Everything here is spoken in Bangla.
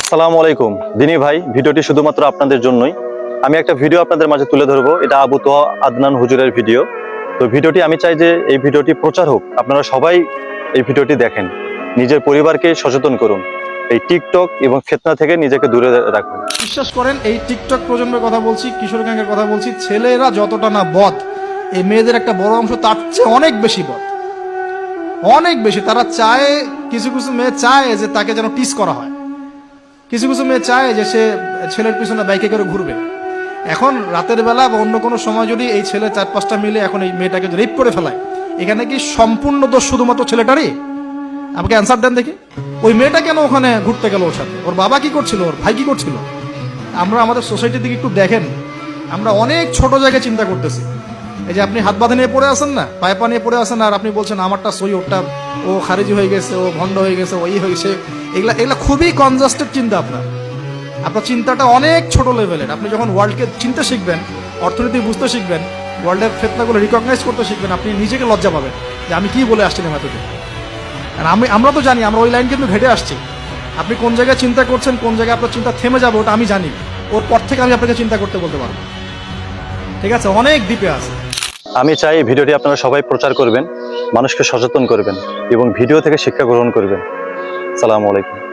আসসালামু আলাইকুম। দিনী ভাই, ভিডিওটি শুধুমাত্র আপনাদের জন্যই। আমি একটা ভিডিও আপনাদের মাঝে তুলে ধরবো। এটা আবু তোহা আদনান হুজুরের ভিডিও। তো ভিডিওটি আমি চাই যে এই ভিডিওটি প্রচার হোক। আপনারা সবাই এই ভিডিওটি দেখেন। নিজের পরিবারকে সচেতন করুন। এই টিকটক এবং ফেতনা থেকে নিজেকে দূরে রাখুন। বিশ্বাস করেন, এই টিকটক প্রজন্মের কথা বলছি, কিশোর কথা বলছি, ছেলেরা যতটা না বদ, এই মেয়েদের একটা বড় অংশ তার চেয়ে অনেক বেশি বদ। অনেক বেশি। তারা চায়, কিছু কিছু মেয়ে চায় যে তাকে যেন টিস করা হয়। কিছু কিছু মেয়ে চায় যে সে ছেলের পিছনে বাইকে করে ঘুরবে। এখন রাতের বেলা বা অন্য কোনো সময় যদি এই ছেলে চার পাঁচটা মিলে এখন এই মেয়েটাকে রেপ করে ফেলায়, এখানে কি সম্পূর্ণ দোষ শুধুমাত্র ছেলেটারই? আমাকে অ্যান্সার দেন দেখি। ওই মেয়েটা কেন ওখানে ঘুরতে গেল ওর সাথে? ওর বাবা কি করছিল? ওর ভাই কি করছিল? আমরা আমাদের সোসাইটির দিকে একটু দেখেন। আমরা অনেক ছোট জায়গায় চিন্তা করতেছি। এই যে আপনি হাত বাঁধে নিয়ে পড়ে আসেন না, পায়ে পা নিয়ে পড়ে আসেন আর আপনি বলছেন আমারটা সই, ওরটা ও খারিজি হয়ে গেছে, ও ভণ্ড হয়ে গেছে ওই হয়েছে এগুলা এগুলা খুবই কনজাস্টেড চিন্তা আপনার। আপনার চিন্তাটা অনেক ছোট লেভেলের আপনি যখন ওয়ার্ল্ডকে চিনতে শিখবেন, অর্থনীতি বুঝতে শিখবেন ওয়ার্ল্ডের ফেতনাগুলো রিকগনাইজ করতে শিখবেন, আপনি নিজেকে লজ্জা পাবেন যে আমি কি বলে আসছিলাম এতদিন। আর আমি, আমরা তো জানি, আমরা ওই লাইন কিন্তু ঘেটে আসছি। আপনি কোন জায়গায় চিন্তা করছেন, কোন জায়গায় আপনার চিন্তা থেমে যাবে, ওটা আমি জানি। ওর পর থেকে আমি আপনাকে চিন্তা করতে বলতে পারব। ঠিক আছে? অনেক দ্বীপে আছে। আমি চাই ভিডিওটি আপনারা সবাই প্রচার করবেন, মানুষকে সচেতন করবেন এবং ভিডিও থেকে শিক্ষা গ্রহণ করবেন। সালামু আলাইকুম।